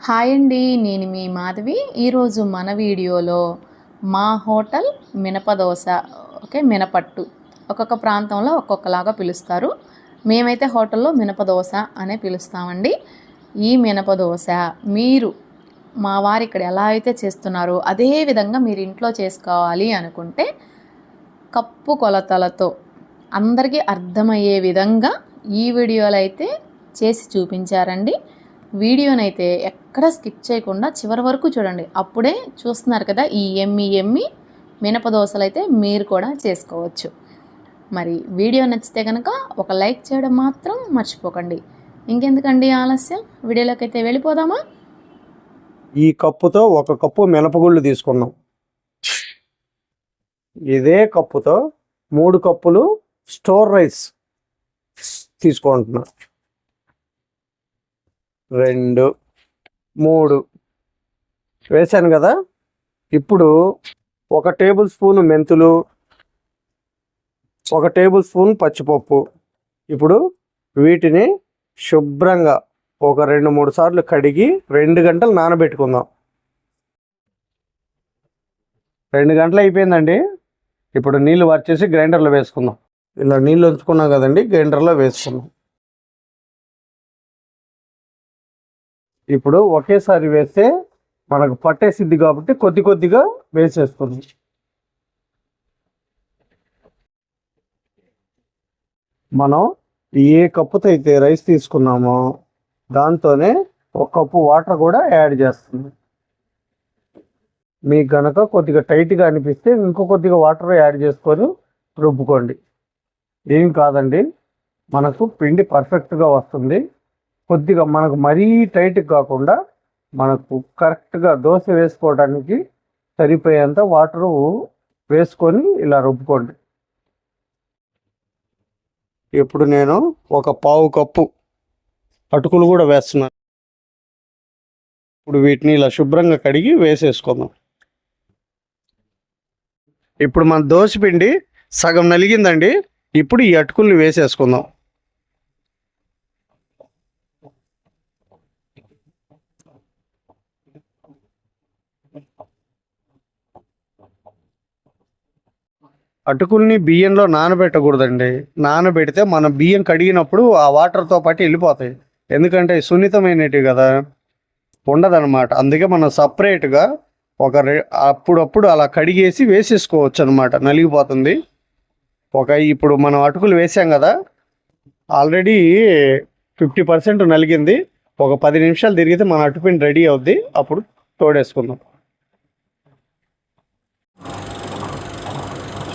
Hi అండి నేను మీ మాధవి. ఈరోజు మన వీడియోలో మా హోటల్ మినపదోస ఓకే మినపట్టు. ఒక్కొక్క ప్రాంతంలో ఒక్కొక్కలాగా పిలుస్తారు. మేమైతే హోటల్లో మినపదోస అనే పిలుస్తామండి. ఈ మినపదోస మీరు మా వారు ఇక్కడ ఎలా అయితే చేస్తున్నారో అదే విధంగా మీరు ఇంట్లో చేసుకోవాలి అనుకుంటే కప్పు కొలతలతో అందరికీ అర్థమయ్యే విధంగా ఈ వీడియోలో అయితే చేసి చూపించారండి. వీడియోనైతే ఎక్కడ స్కిప్ చేయకుండా చివరి వరకు చూడండి. అప్పుడే చూస్తున్నారు కదా ఈ ఎమ్మి ఎమ్మి మినపదోసలు అయితే మీరు కూడా చేసుకోవచ్చు. మరి వీడియో నచ్చితే కనుక ఒక లైక్ చేయడం మాత్రం మర్చిపోకండి. ఇంకెందుకండి ఆలస్యం? వీడియోలోకి అయితే వెళ్ళిపోదామా? ఈ కప్పుతో ఒక కప్పు మినపగుళ్ళు తీసుకున్నాం. ఇదే కప్పుతో మూడు కప్పులు స్టోర్ రైస్ తీసుకుంటున్నాం. రెండు మూడు. వేసాను కదా? ఇప్పుడు ఒక టేబుల్ స్పూన్ మెంతులు ఒక టేబుల్ స్పూన్ పచ్చిపప్పు. ఇప్పుడు వీటిని శుభ్రంగా ఒక రెండు మూడు సార్లు కడిగి రెండు గంటలు నానబెట్టుకుందాం. రెండు గంటలు అయిపోయిందండి. ఇప్పుడు నీళ్ళు వచ్చేసి గ్రైండర్లో వేసుకుందాం. ఇలా నీళ్ళు ఉంచుకున్నాం కదండి గ్రైండర్లో వేసుకుందాం. ఇప్పుడు ఒకేసారి వేస్తే మనకు పట్టేసిద్ది కాబట్టి కొద్ది కొద్దిగా వేసేస్తుంది మనం ఏ కప్పుతో అయితే రైస్ తీసుకున్నామో దాంతోనే ఒక కప్పు వాటర్ కూడా యాడ్ చేస్తుంది మీకు గనక కొద్దిగా టైట్గా అనిపిస్తే ఇంకో కొద్దిగా వాటర్ యాడ్ చేసుకొని రుబ్బుకోండి. ఏం కాదండి మనకు పిండి పర్ఫెక్ట్గా వస్తుంది. కొద్దిగా మనకు మరీ టైట్ కాకుండా మనకు కరెక్ట్గా దోశ వేసుకోవడానికి సరిపోయేంత వాటరు వేసుకొని ఇలా రుబ్బుకోండి. ఇప్పుడు నేను ఒక పావు కప్పు అటుకులు కూడా వేస్తున్నాను. ఇప్పుడు వీటిని ఇలా శుభ్రంగా కడిగి వేసేసుకుందాం. ఇప్పుడు మన దోశ పిండి సగం నలిగిందండి. ఇప్పుడు ఈ అటుకుల్ని వేసేసుకుందాం. అటుకుల్ని బియ్యంలో నానబెట్టకూడదండి. నానబెడితే మనం బియ్యం కడిగినప్పుడు ఆ వాటర్తో పాటు వెళ్ళిపోతాయి. ఎందుకంటే సున్నితమైనవి కదా. ఉండదన్నమాట. అందుకే మనం సపరేట్గా ఒక రె అప్పుడప్పుడు అలా కడిగేసి వేసేసుకోవచ్చు అనమాట నలిగిపోతుంది. ఒక ఇప్పుడు మనం అటుకులు వేసాం కదా. ఆల్రెడీ ఫిఫ్టీ పర్సెంట్ నలిగింది. ఒక పది నిమిషాలు తిరిగితే మన అటుపిండి రెడీ అవుద్ది. అప్పుడు తోడేసుకుందాం.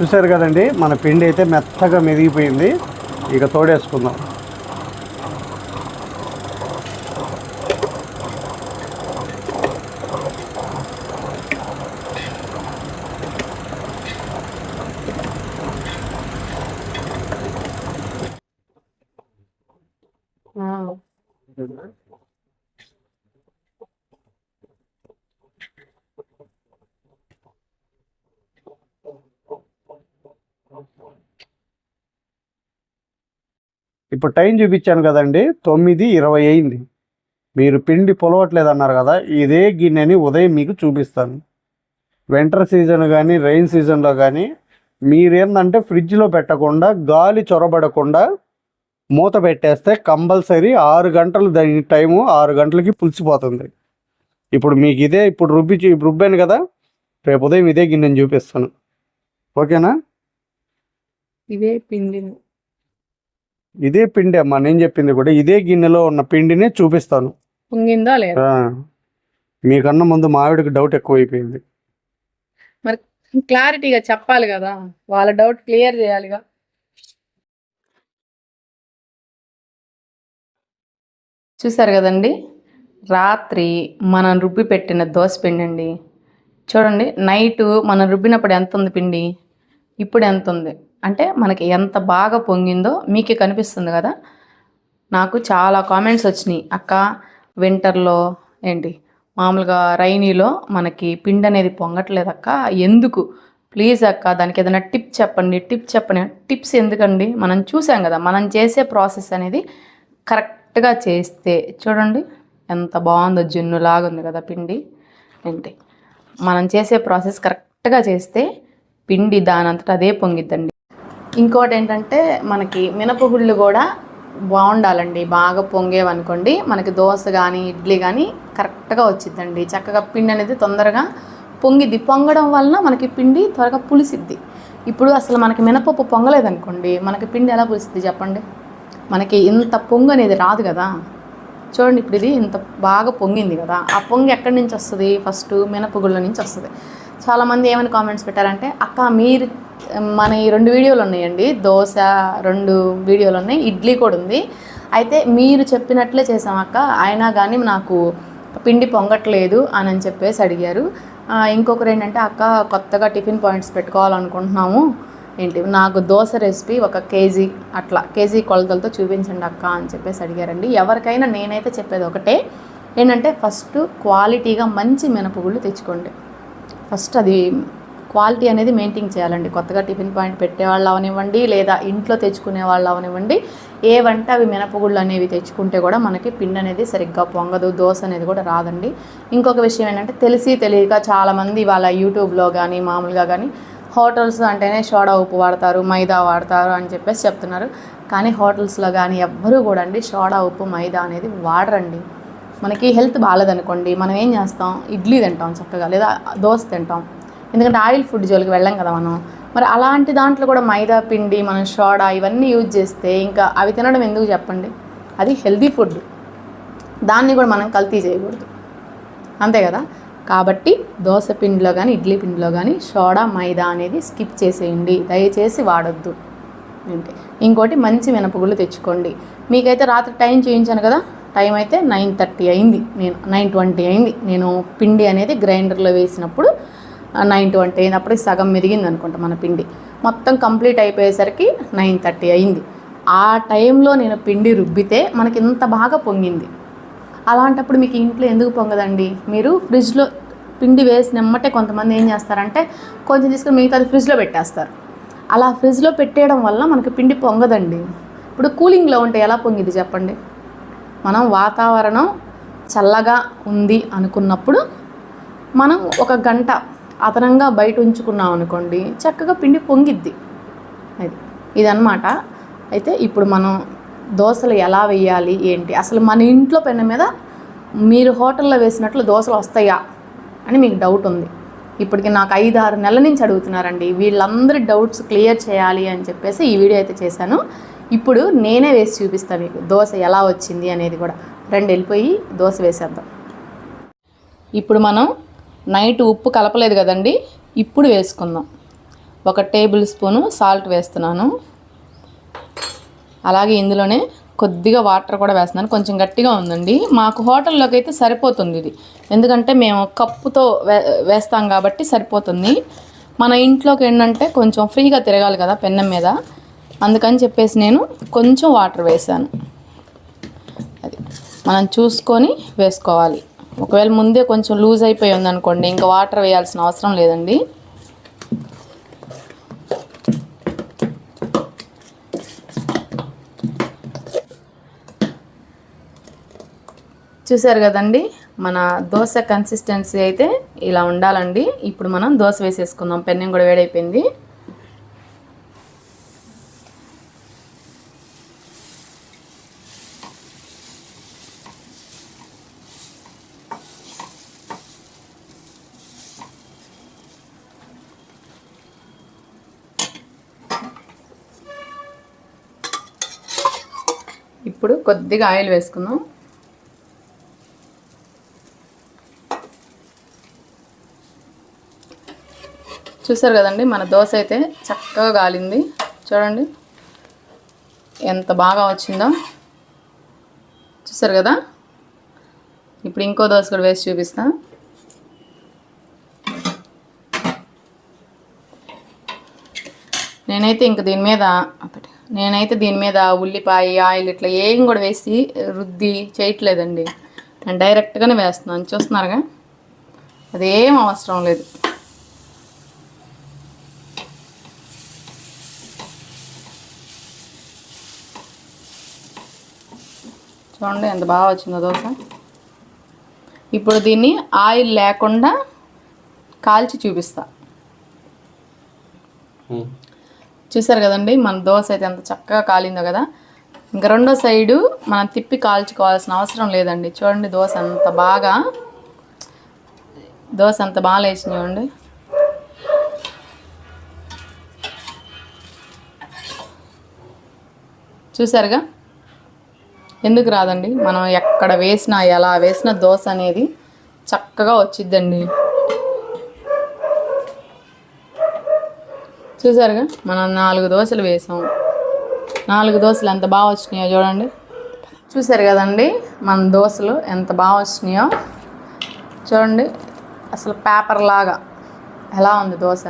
చూసారు కదండి మన పిండి అయితే మెత్తగా మెదిగిపోయింది. ఇక తోడేసుకుందాం. ఇప్పుడు టైం చూపించాను కదండి తొమ్మిది ఇరవై అయింది. మీరు పిండి పొలవట్లేదు అన్నారు కదా ఇదే గిన్నెని ఉదయం మీకు చూపిస్తాను. వింటర్ సీజన్ కానీ రైన్ సీజన్లో కానీ మీరేందంటే ఫ్రిడ్జ్లో పెట్టకుండా గాలి చొరబడకుండా మూత పెట్టేస్తే కంపల్సరీ ఆరు గంటలు దాని టైము ఆరు గంటలకి పులిసిపోతుంది. ఇప్పుడు మీకు ఇదే ఇప్పుడు రుబ్బి రుబ్బాను కదా రేపు ఉదయం ఇదే గిన్నెని చూపిస్తాను. ఓకేనా? ఇదే పిండి ఇదే పిండి అమ్మా నేను చెప్పింది కూడా ఇదే గిన్నెలో ఉన్న పిండిని చూపిస్తాను. పొంగిందా లేదా? మీకన్నా ముందు మావిడికి డౌట్ ఎక్కువైపోయింది. మరి క్లారిటీగా చెప్పాలి కదా వాళ్ళ డౌట్ క్లియర్ చేయాలిగా. చూసారు కదండి? రాత్రి మనం రుబ్బి పెట్టిన దోశ పిండి అండి చూడండి నైట్ మనం రుబ్బినప్పుడు ఎంత ఉంది పిండి? ఇప్పుడు ఎంత ఉంది? అంటే మనకి ఎంత బాగా పొంగిందో మీకే కనిపిస్తుంది కదా? నాకు చాలా కామెంట్స్ వచ్చినాయి. అక్క వింటర్లో ఏంటి? మామూలుగా రైనీలో మనకి పిండి అనేది పొంగట్లేదు అక్క. ఎందుకు? ప్లీజ్ అక్క దానికి ఏదైనా టిప్ చెప్పండి టిప్ చెప్పండి. టిప్స్ ఎందుకండి? మనం చూసాం కదా మనం చేసే ప్రాసెస్ అనేది కరెక్ట్గా చేస్తే చూడండి ఎంత బాగుందో జున్నులాగా ఉంది కదా పిండి. ఏంటి? మనం చేసే ప్రాసెస్ కరెక్ట్గా చేస్తే పిండి దానంతట అదే పొంగిద్దండి. ఇంకోటి ఏంటంటే మనకి మినపగుళ్ళు కూడా బాగుండాలండి బాగా పొంగేవనుకోండి. మనకి దోశ కానీ ఇడ్లీ కానీ కరెక్ట్గా వచ్చిద్దండి. చక్కగా పిండి అనేది తొందరగా పొంగిద్ది. పొంగడం వలన మనకి పిండి త్వరగా పులిసిద్ది. ఇప్పుడు అసలు మనకి మినపప్పు పొంగలేదనుకోండి మనకి పిండి ఎలా పులిసిద్ది చెప్పండి? మనకి ఇంత పొంగు అనేది రాదు కదా. చూడండి ఇప్పుడు ఇది ఇంత బాగా పొంగింది కదా. ఆ పొంగి ఎక్కడి నుంచి వస్తుంది? ఫస్ట్ మినపగుళ్ళ నుంచి వస్తుంది. చాలామంది ఏమైనా కామెంట్స్ పెట్టారంటే అక్క మీరు మన ఈ రెండు వీడియోలు ఉన్నాయండి. దోశ రెండు వీడియోలు ఉన్నాయి. ఇడ్లీ కూడా ఉంది. అయితే మీరు చెప్పినట్లే చేసాం అక్క. అయినా కానీ నాకు పిండి పొంగట్లేదు అని అని చెప్పేసి అడిగారు. ఇంకొకరు ఏంటంటే అక్క కొత్తగా టిఫిన్ పాయింట్స్ పెట్టుకోవాలనుకుంటున్నాము. ఏంటి నాకు దోశ రెసిపీ ఒక కేజీ అట్లా కేజీ కొలతలతో చూపించండి అక్క అని చెప్పేసి అడిగారండి. ఎవరికైనా నేనైతే చెప్పేది ఒకటే. ఏంటంటే ఫస్ట్ క్వాలిటీగా మంచి మినపగుళ్ళు తెచ్చుకోండి. ఫస్ట్ అది క్వాలిటీ అనేది మెయింటైన్ చేయాలండి. కొత్తగా టిఫిన్ పాయింట్ పెట్టే వాళ్ళు అవనివ్వండి లేదా ఇంట్లో తెచ్చుకునే వాళ్ళు అవనివ్వండి ఏవంటే అవి మినపగుళ్ళు అనేవి తెచ్చుకుంటే కూడా మనకి పిండి అనేది సరిగ్గా పొంగదు దోశ అనేది కూడా రాదండి. ఇంకొక విషయం ఏంటంటే తెలిసి తెలియక చాలామంది వాళ్ళ యూట్యూబ్లో కానీ మామూలుగా కానీ హోటల్స్ అంటేనే సోడా ఉప్పు వాడతారు మైదా వాడతారు అని చెప్పేసి చెప్తున్నారు. కానీ హోటల్స్లో కానీ ఎవ్వరూ కూడా అండి సోడా ఉప్పు మైదా అనేది వాడరండి. మనకి హెల్త్ బాగాలేదనుకోండి మనం ఏం చేస్తాం? ఇడ్లీ తింటాం చక్కగా లేదా దోశ తింటాం. ఎందుకంటే ఆయిల్ ఫుడ్ జోలికి వెళ్ళాం కదా మనం. మరి అలాంటి దాంట్లో కూడా మైదా పిండి మనం సోడా ఇవన్నీ యూజ్ చేస్తే ఇంకా అవి తినడం ఎందుకు చెప్పండి? అది హెల్దీ ఫుడ్. దాన్ని కూడా మనం కల్తీ చేయకూడదు. అంతే కదా? కాబట్టి దోశ పిండిలో కానీ ఇడ్లీ పిండిలో కానీ సోడా మైదా అనేది స్కిప్ చేసేయండి. దయచేసి వాడొద్దు. ఏంటి ఇంకోటి మంచి మినపగుళ్ళు తెచ్చుకోండి. మీకైతే రాత్రి టైం చేయించాను కదా? టైం అయితే నైన్ థర్టీ అయింది. నేను నైన్ ట్వంటీ అయింది. నేను పిండి అనేది గ్రైండర్లో వేసినప్పుడు నైన్ ట్వంటీ అయినప్పటికి సగం మెరిగింది అనుకుంటా మన పిండి. మొత్తం కంప్లీట్ అయిపోయేసరికి నైన్ థర్టీ అయింది. ఆ టైంలో నేను పిండి రుబ్బితే మనకి ఇంత బాగా పొంగింది. అలాంటప్పుడు మీకు ఇంట్లో ఎందుకు పొంగదండి? మీరు ఫ్రిడ్జ్లో పిండి వేసినమ్మటే కొంతమంది ఏం చేస్తారంటే కొంచెం తీసుకుని మిగతాది ఫ్రిడ్జ్లో పెట్టేస్తారు. అలా ఫ్రిడ్జ్లో పెట్టేయడం వల్ల మనకి పిండి పొంగదండి. ఇప్పుడు కూలింగ్లో ఉంటే ఎలా పొంగిది చెప్పండి? మనం వాతావరణం చల్లగా ఉంది అనుకున్నప్పుడు మనం ఒక గంట అదనంగా బయట ఉంచుకున్నాం అనుకోండి చక్కగా పిండి పొంగిద్ది. అది ఇదన్నమాట. అయితే ఇప్పుడు మనం దోశలు ఎలా వేయాలి ఏంటి? అసలు మన ఇంట్లో పెన్న మీద మీరు హోటల్లో వేసినట్లు దోశలు వస్తాయా అని మీకు డౌట్ ఉంది. ఇప్పటికి నాకు ఐదు ఆరు నెలల నుంచి అడుగుతున్నారండి వీళ్ళందరి డౌట్స్ క్లియర్ చేయాలి అని చెప్పేసి ఈ వీడియో అయితే చేశాను. ఇప్పుడు నేనే వేసి చూపిస్తాను మీకు దోశ ఎలా వచ్చింది అనేది కూడా. రెండు వెళ్ళిపోయి దోశ వేసేద్దాం. ఇప్పుడు మనం నైట్ ఉప్పు కలపలేదు కదండి ఇప్పుడు వేసుకుందాం. ఒక టేబుల్ స్పూను సాల్ట్ వేస్తున్నాను. అలాగే ఇందులోనే కొద్దిగా వాటర్ కూడా వేస్తున్నాను. కొంచెం గట్టిగా ఉందండి. మాకు హోటల్లోకి అయితే సరిపోతుంది ఇది. ఎందుకంటే మేము కప్పుతో వే వేస్తాం కాబట్టి సరిపోతుంది. మన ఇంట్లోకి ఏంటంటే కొంచెం ఫ్రీగా తిరగాలి కదా పెన్నం మీద. అందుకని చెప్పేసి నేను కొంచెం వాటర్ వేసాను అది మనం చూసుకొని వేసుకోవాలి. ఒకవేళ ముందే కొంచెం లూజ్ అయిపోయి ఉందనుకోండి ఇంకా వాటర్ వేయాల్సిన అవసరం లేదండి. చూసారు కదండి మన దోశ కన్సిస్టెన్సీ అయితే ఇలా ఉండాలండి. ఇప్పుడు మనం దోశ వేసేసుకుందాం పెన్నెం కూడా వేడైపోయింది. ఇప్పుడు కొద్దిగా ఆయిల్ వేసుకుందాం. చూసారు కదండి మన దోశ అయితే చక్కగా గాలింది. చూడండి ఎంత బాగా వచ్చిందో. చూసారు కదా? ఇప్పుడు ఇంకో దోశ కూడా వేసి చూపిస్తాను నేనైతే ఇంక దీని మీద ఒకటి నేనైతే దీని మీద ఉల్లిపాయ ఆయిల్ ఇట్లా ఏం కూడా వేసి రుద్ది చేయట్లేదండి. నేను డైరెక్ట్గానే వేస్తున్నాను. చూస్తున్నారుగా? అదేం అవసరం లేదు. చూడండి ఎంత బాగా వచ్చిందో దోశ. ఇప్పుడు దీన్ని ఆయిల్ లేకుండా కాల్చి చూపిస్తా. చూసారు కదండి మన దోశ అయితే ఎంత చక్కగా కాలిందో కదా. ఇంకా రెండో సైడు మనం తిప్పి కాల్చుకోవాల్సిన అవసరం లేదండి. చూడండి దోశ అంత బాగా దోశ అంత బాగా లేచింది చూడండి. చూసారుగా? ఎందుకు రాదండి? మనం ఎక్కడ వేసినా ఎలా వేసిన దోశ అనేది చక్కగా వచ్చిద్దండి. చూసారుగా? మనం నాలుగు దోశలు వేసాం. నాలుగు దోశలు ఎంత బాగా వచ్చినాయో చూడండి. చూసారు కదండి? మన దోశలు ఎంత బాగా వచ్చినాయో. చూడండి అసలు పేపర్ లాగా. ఎలా ఉంది దోశ?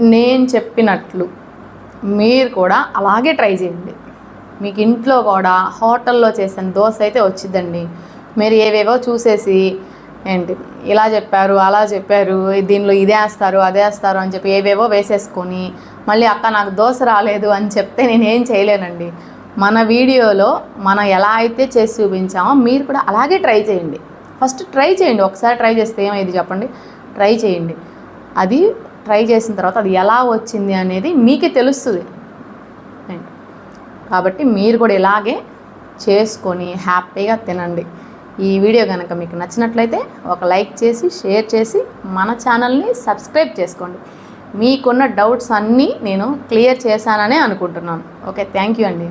నేను చెప్పినట్లు మీరు కూడా అలాగే ట్రై చేయండి. మీకు ఇంట్లో కూడా హోటల్లో చేసిన దోశ అయితే వచ్చిందండి మీరు ఏవేవో చూసేసి ఏంటి? ఇలా చెప్పారు అలా చెప్పారు దీనిలో ఇదే వేస్తారు అదే వేస్తారు అని చెప్పి ఏవేవో వేసేసుకొని మళ్ళీ అక్క నాకు దోశ రాలేదు అని చెప్తే నేను ఏం చేయలేనండి. మన వీడియోలో మనం ఎలా అయితే చేసి చూపించామో మీరు కూడా అలాగే ట్రై చేయండి. ఫస్ట్ ట్రై చేయండి ఒకసారి ట్రై చేస్తే ఏమైంది చెప్పండి. ట్రై చేయండి. అది ట్రై చేసిన తర్వాత అది ఎలా వచ్చింది అనేది మీకే తెలుస్తుంది. కాబట్టి మీరు కూడా ఇలాగే చేసుకొని హ్యాపీగా తినండి. ఈ వీడియో కనుక మీకు నచ్చినట్లయితే ఒక లైక్ చేసి షేర్ చేసి మన ఛానల్ని సబ్స్క్రైబ్ చేసుకోండి. మీకున్న డౌట్స్ అన్నీ నేను క్లియర్ చేశాననే అనుకుంటున్నాను. ఓకే థ్యాంక్ యూ అండి.